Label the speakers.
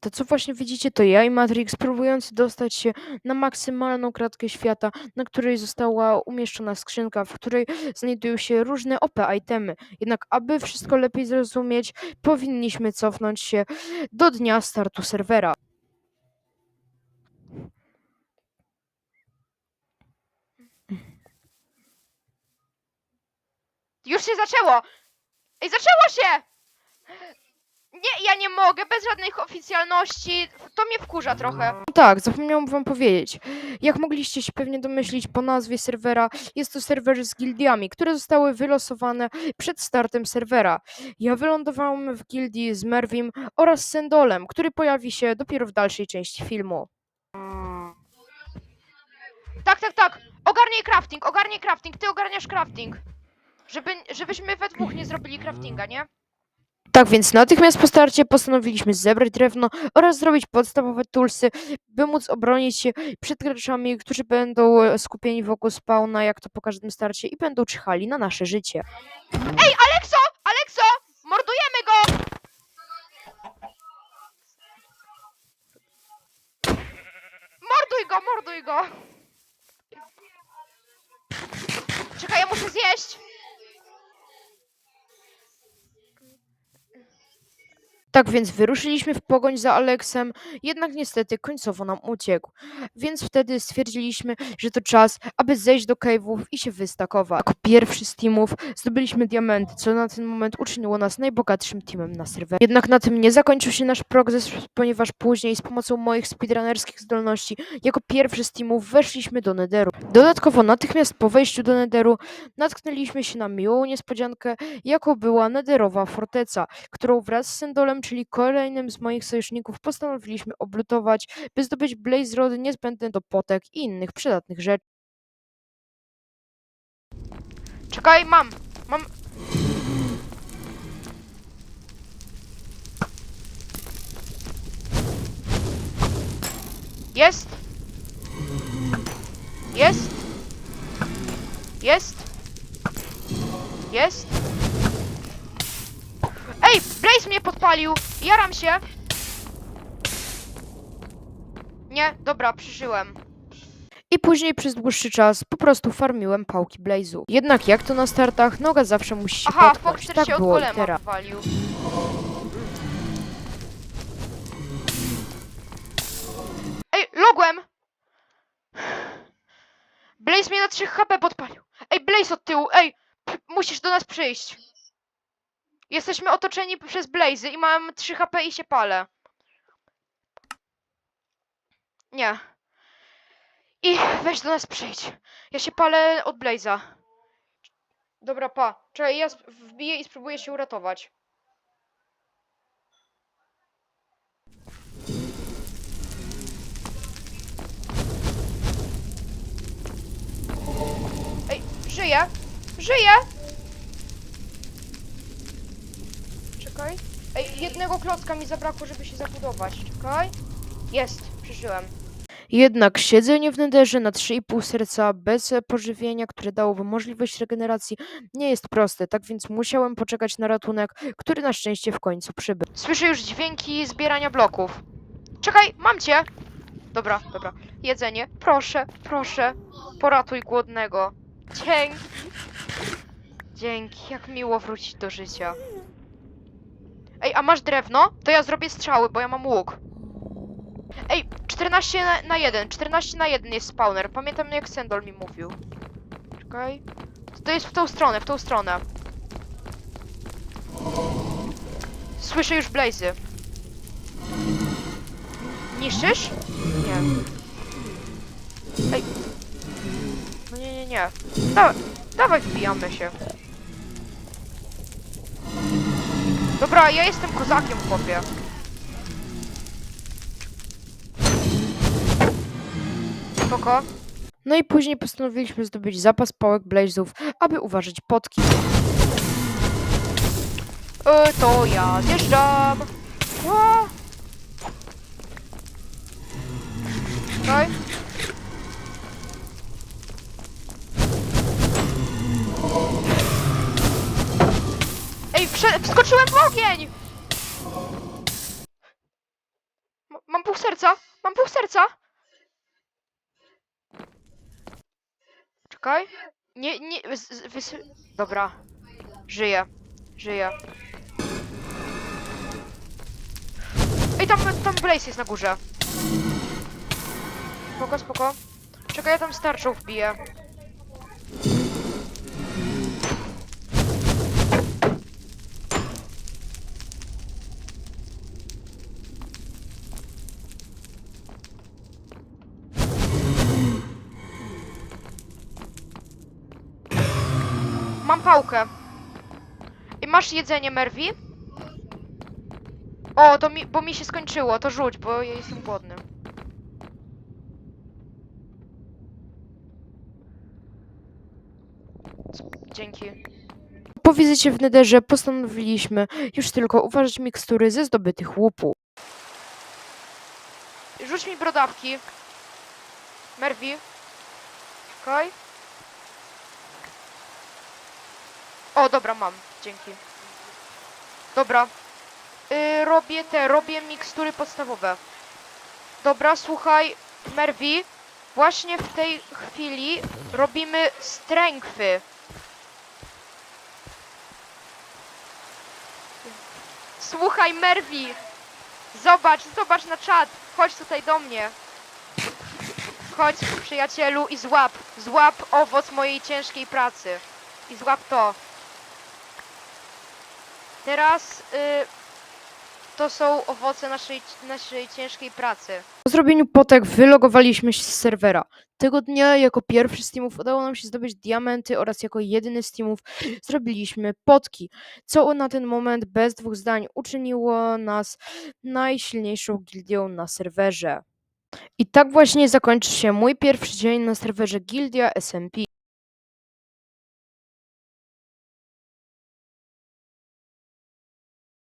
Speaker 1: To, co właśnie widzicie, to ja i Matrix próbujący dostać się na maksymalną kratkę świata, na której została umieszczona skrzynka, w której znajdują się różne OP itemy. Jednak aby wszystko lepiej zrozumieć, powinniśmy cofnąć się do dnia startu serwera.
Speaker 2: Już się zaczęło! Ej, zaczęło się! Nie, ja nie mogę, bez żadnych oficjalności. To mnie wkurza trochę.
Speaker 1: No tak, zapomniałam wam powiedzieć. Jak mogliście się pewnie domyślić po nazwie serwera, jest to serwer z gildiami, które zostały wylosowane przed startem serwera. Ja wylądowałem w gildii z Merwim oraz Sendolem, który pojawi się dopiero w dalszej części filmu.
Speaker 2: Tak, tak, tak. Ogarnij crafting, ogarnij crafting, ty ogarniasz crafting. Żeby, żebyśmy we dwóch nie zrobili craftinga, nie?
Speaker 1: Tak więc natychmiast po starcie postanowiliśmy zebrać drewno oraz zrobić podstawowe toolsy, by móc obronić się przed graczami, którzy będą e, skupieni wokół spawna, jak to po każdym starcie, i będą czyhali na nasze życie.
Speaker 2: Ej, Alekso! Alekso! Mordujemy go! Morduj go, morduj go! Czekaj, ja muszę zjeść!
Speaker 1: Tak więc wyruszyliśmy w pogoń za Aleksem, jednak niestety końcowo nam uciekł. Więc wtedy stwierdziliśmy, że to czas, aby zejść do cave'ów i się wystakować. Jako pierwszy z teamów zdobyliśmy diamenty, co na ten moment uczyniło nas najbogatszym teamem na serwerze. Jednak na tym nie zakończył się nasz progres, ponieważ później z pomocą moich speedrunnerskich zdolności jako pierwszy z teamów weszliśmy do Netheru. Dodatkowo natychmiast po wejściu do Netheru natknęliśmy się na miłą niespodziankę, jaką była Netherowa Forteca, którą wraz z Czyli kolejnym z moich sojuszników, postanowiliśmy oblutować, by zdobyć Blaze Rody niezbędne do potek i innych przydatnych rzeczy.
Speaker 2: Czekaj, mam! Mam... Jest! Jest! Jest! Jest! Blaze mnie podpalił! Jaram się! Nie, dobra, przeżyłem.
Speaker 1: I później przez dłuższy czas po prostu farmiłem pałki Blaze'u. Jednak jak to na startach, noga zawsze musi się
Speaker 2: Aha,
Speaker 1: potknąć. Tak
Speaker 2: się od
Speaker 1: było
Speaker 2: golema
Speaker 1: teraz.
Speaker 2: Ej, logłem! Blaze mnie na 3 HP podpalił. Ej, Blaze od tyłu, ej! Musisz do nas przyjść. Jesteśmy otoczeni przez Blazy i mam 3 HP i się palę. Nie. I weź do nas przyjdź. Ja się palę od Blaze'a. Dobra, pa. Czekaj, ja wbiję i spróbuję się uratować. Ej, żyję! Żyję! Czekaj. Ej, jednego klocka mi zabrakło, żeby się zabudować. Czekaj. Jest, przeżyłem.
Speaker 1: Jednak siedzenie w nederze na 3,5 serca bez pożywienia, które dałoby możliwość regeneracji, nie jest proste, tak więc musiałem poczekać na ratunek, który na szczęście w końcu przybył.
Speaker 2: Słyszę już dźwięki zbierania bloków. Czekaj, mam cię! Dobra, dobra. Jedzenie. Proszę, proszę. Poratuj głodnego. Dzięki. Dzięki, jak miło wrócić do życia. Ej, a masz drewno? To ja zrobię strzały, bo ja mam łuk. Ej, 14 na, na 1. 14 na 1 jest spawner. Pamiętam jak Sendol mi mówił. Czekaj. To jest w tą stronę, w tą stronę. Słyszę już blazy. Niszczysz? Nie. Ej. No nie, nie, nie. Da dawaj, wbijamy się. Dobra, ja jestem kozakiem, chłopie. Spoko.
Speaker 1: No i później postanowiliśmy zdobyć zapas pałek Blaze'ów, aby uważać potki.
Speaker 2: E, to ja zjeżdżam. Mam pół serca! Mam pół serca! Czekaj. Nie, nie, wys... Dobra. Żyję. Żyję. Ej, tam, tam Blaze jest na górze. Spoko, spoko. Czekaj, ja tam starczą wbiję. Mam pałkę. I masz jedzenie, Merwi? O, to mi, bo mi się skończyło, to rzuć, bo ja jestem głodny. Dzięki.
Speaker 1: Po wizycie w Nederze postanowiliśmy już tylko uważać mikstury ze zdobytych łupów.
Speaker 2: Rzuć mi brodawki. Merwi. Czekaj. O, dobra, mam. Dzięki. Dobra. Y, robię te, robię mikstury podstawowe. Dobra, słuchaj, Merwi. Właśnie w tej chwili robimy strengthy. Słuchaj, Merwi. Zobacz, zobacz na czat. Chodź tutaj do mnie. Chodź, przyjacielu, i złap. Złap owoc mojej ciężkiej pracy. I złap to. Teraz y, to są owoce naszej, naszej ciężkiej pracy.
Speaker 1: Po zrobieniu potek wylogowaliśmy się z serwera. Tego dnia jako pierwszy z teamów udało nam się zdobyć diamenty oraz jako jedyny z teamów zrobiliśmy potki, co na ten moment bez dwóch zdań uczyniło nas najsilniejszą gildią na serwerze. I tak właśnie zakończy się mój pierwszy dzień na serwerze Gildia SMP.